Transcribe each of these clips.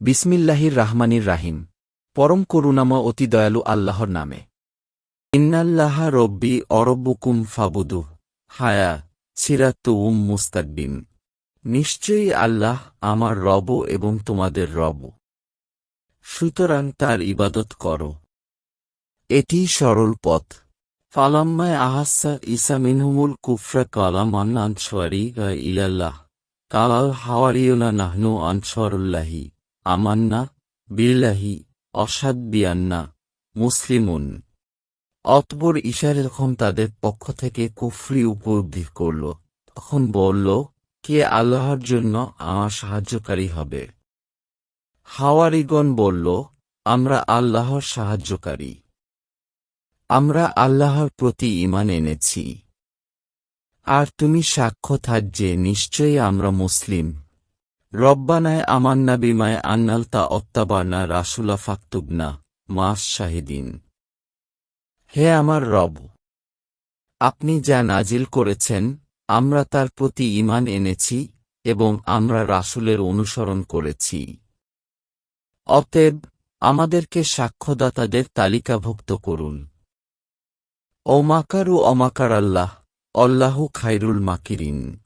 বিসমিল্লাহির রাহমানির রাহিম। পরম করুণাময় অতি দয়ালু আল্লাহর নামে। ইন্নাল্লাহা রব্বি অরব্বুকুম ফাবুদু হায়া সিরাতু উম মুস্তাকবিম নিশ্চয়ই আল্লাহ আমার রব এবং তোমাদের রব। সুতরাং তার ইবাদত করো। এটি সরল পথ। ফালাম্মায় আহাসা ইসা মিনহুমুল কুফরা কালাম আনসারি ইলাল্লাহ। কালাল হাওয়ারিউনা নাহনু আনসারুল্লাহি। আমান্না, বিল্লাহি অসাদ বিয়ান্না মুসলিমুন। অতবর ঈশা যখন তাদের পক্ষ থেকে কুফরি উপলব্ধি করল। তখন বলল, কে আল্লাহর জন্য আমার সাহায্যকারী হবে? হাওয়ারিগণ বলল, আমরা আল্লাহর সাহায্যকারী। আমরা আল্লাহর প্রতি ইমান এনেছি। আর তুমি সাক্ষ্য থাক যে নিশ্চয়ই আমরা মুসলিম। রব্বানায় আমান্না বিমায় আন্নালতা অত্তাবানা রাসুলা ফাক্তুবনা মাস শাহিদিন। হে আমার রব, আপনি যা নাজিল করেছেন, আমরা তার প্রতি ইমান এনেছি এবং আমরা রাসুলের অনুসরণ করেছি। অতএব আমাদেরকে সাক্ষ্যদাতাদের তালিকাভুক্ত করুন। অমাকারু অমাকার আল্লাহ, অল্লাহু খাইরুল মাকিরিন।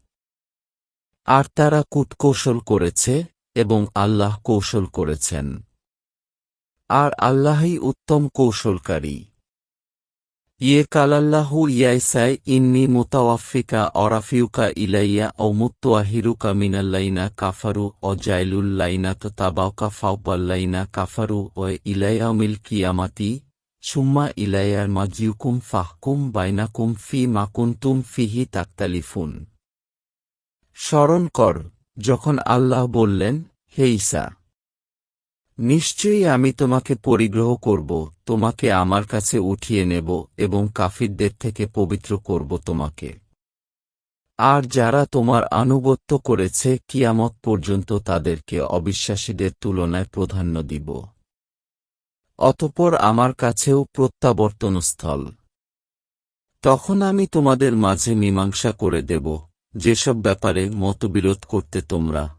আর তারা কূটকৌশল করেছে এবং আল্লাহ কৌশল করেছেন। আর আল্লাহই উত্তম কৌশলকারী। ইয়ে কালাল্লাহু ইয়াইসাই ইন্নি মোতাওয়াফিকা অরাফিউকা ইলাইয়া ও মুত্তোয়াহিরুকা মিনাল্লাইনা কাফারু ও জাইলুল্লাইনা তাবাউকা ফাউপাল্লাইনা কাফারু ও ইলাইয়া মিল কিয়ামাতি, সুম্মা ইলাইয়ার মাজিউকুম ফাহকুম বাইনাকুম ফি মাকুন্তুম ফিহি তাক্তালিফুন। স্মরণ কর, যখন আল্লাহ বললেন, হে ঈসা, নিশ্চয়ই আমি তোমাকে পরিগ্রহ করব, তোমাকে আমার কাছে উঠিয়ে নেব এবং কাফিরদের থেকে পবিত্র করব তোমাকে। আর যারা তোমার আনুগত্য করেছে, কিয়ামত পর্যন্ত তাদেরকে অবিশ্বাসীদের তুলনায় প্রাধান্য দিব। অতপর আমার কাছেও প্রত্যাবর্তনস্থল। তখন আমি তোমাদের মাঝে মীমাংসা করে দেব যেসব ব্যাপারে মতবিরোধ করতে তোমরা।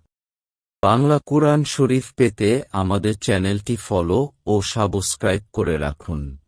বাংলা কোরআন শরীফ পেতে আমাদের চ্যানেলটি ফলো ও সাবস্ক্রাইব করে রাখুন।